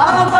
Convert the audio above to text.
아,